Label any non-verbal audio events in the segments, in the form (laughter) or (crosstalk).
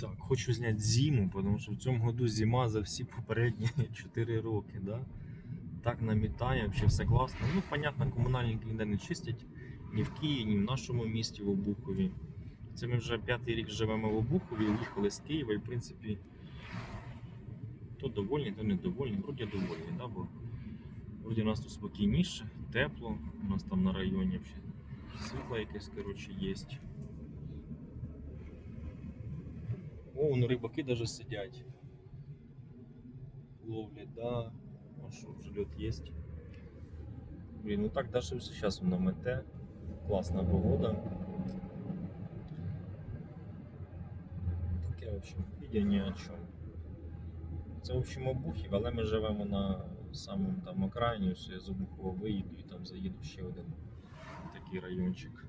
Так, хочу зняти зиму, тому що в цьому году зима за всі попередні (laughs) 4 роки, да? Так намітає, взагалі все класно. Ну, понятно, комунальники ніде не чистять ні в Києві, ні в нашому місті в Обухові. Це ми вже п'ятий рік живемо в Обухові, їхали з Києва і в принципі то довольні, то недовольні. Вроді довольні, да? бо вроді у нас тут спокійніше, тепло, у нас там на районі світло якесь коротше, є. О, вон рибаки даже сидять. Ловлять, да. А що, вже льот є. Блін, ну так даже все зараз воно мете. Класна погода. Таке, в общем, відео ні о чому. Це, в общем, обухів, але ми живемо на самому там окраїні, ось я з Обухова виїду і там заїду ще один такий райончик.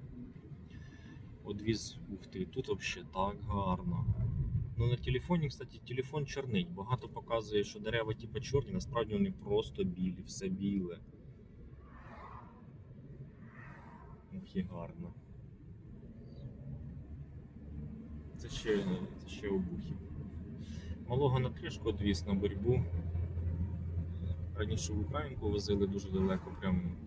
Одвіз, ух ти, тут взагалі так гарно. Ну на телефоні, кстати, телефон чорний. Багато показує, що дерева типу чорні, насправді вони просто білі, все біле. Ох і гарно. Це ще, це ще обухів. Малого на трішку одвіз на боротьбу. Раніше в Українку возили дуже далеко, прям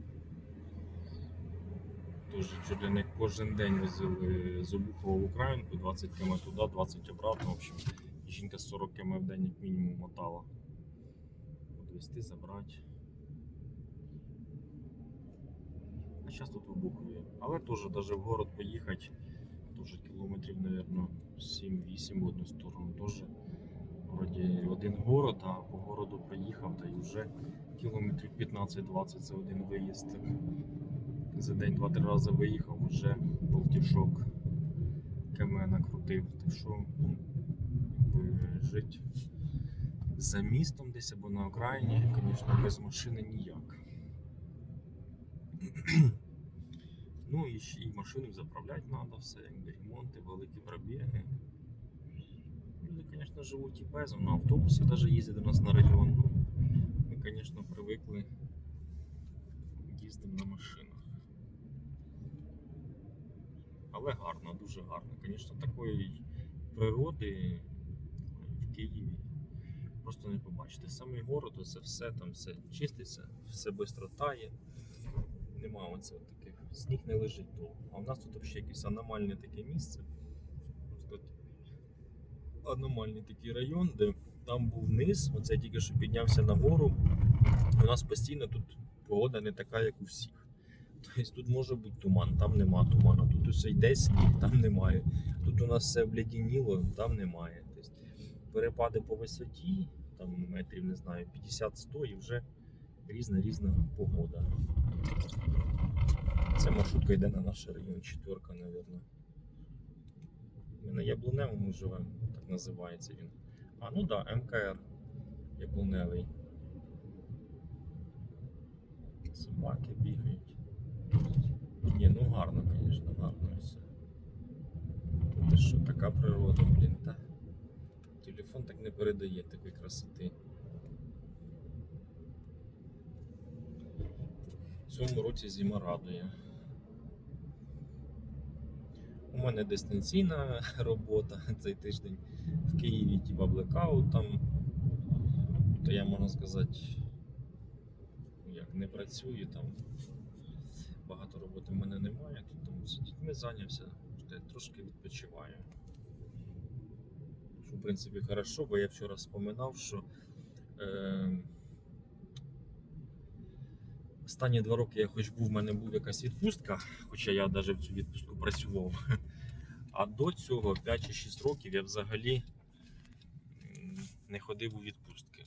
Чуть ли не кожен день возили з Обухова в Українку, 20 км туди, 20 обратно. В общем, жінка 40 км в день як мінімум мотала. Подвести, забрати. А зараз тут в Обухові. Але теж навіть в город поїхати, теж кілометрів, мабуть, 7-8 в одну сторону. Теж вроді один город, а по городу проїхав, та й вже кілометрів 15-20 це один виїзд. За день два-три рази виїхав, вже полтішок КМ накрутив. Так що, ну, жити за містом десь або на окраїні, звісно, без машини ніяк. (clears throat) ну і і машину заправляти треба, все, якби ремонти, великі пробіги. Люди, звісно, живуть і безом, на автобуси навіть їздять до нас на район. Ну, ми, звісно, привикли їздимо на машинах. Але гарно, дуже гарно. Звісно, такої природи в Києві просто не побачите. Самий город, це все там все чиститься, все швидко тає. Нема оце таких. Сніг не лежить довго. А в нас тут взагалі якесь аномальне таке місце. Аномальний такий район, де там був низ, оце тільки що піднявся на гору. У нас постійно тут погода не така, як у всіх. Тобто тут може бути туман, там нема туману. Тут усе йде сніг, там немає. Тут у нас все облядініло, там немає. Тобто перепади по висоті, там метрів, не знаю, 50-100 і вже різна різна погода. Це маршрутка йде на наш район, четверка, мабуть. Ми на Яблуневому живемо, так називається він. А, ну так, да, МКР Яблуневий. Собаки гарно, звісно, гарно все. Ти що, така природа, блін, та. Телефон так не передає такої красоти. В цьому році зима радує. У мене дистанційна (laughs) робота (laughs) цей тиждень в Києві, типа блекаут там. То я можна сказати, як не працюю там. Багато роботи в мене з дітьми зайнявся, трошки відпочиваю. Що, в принципі, хорошо, бо я вчора споминав, що е, останні два роки я хоч був, в мене був якась відпустка, хоча я навіть в цю відпустку працював. А до цього 5 чи 6 років я взагалі не ходив у відпустки.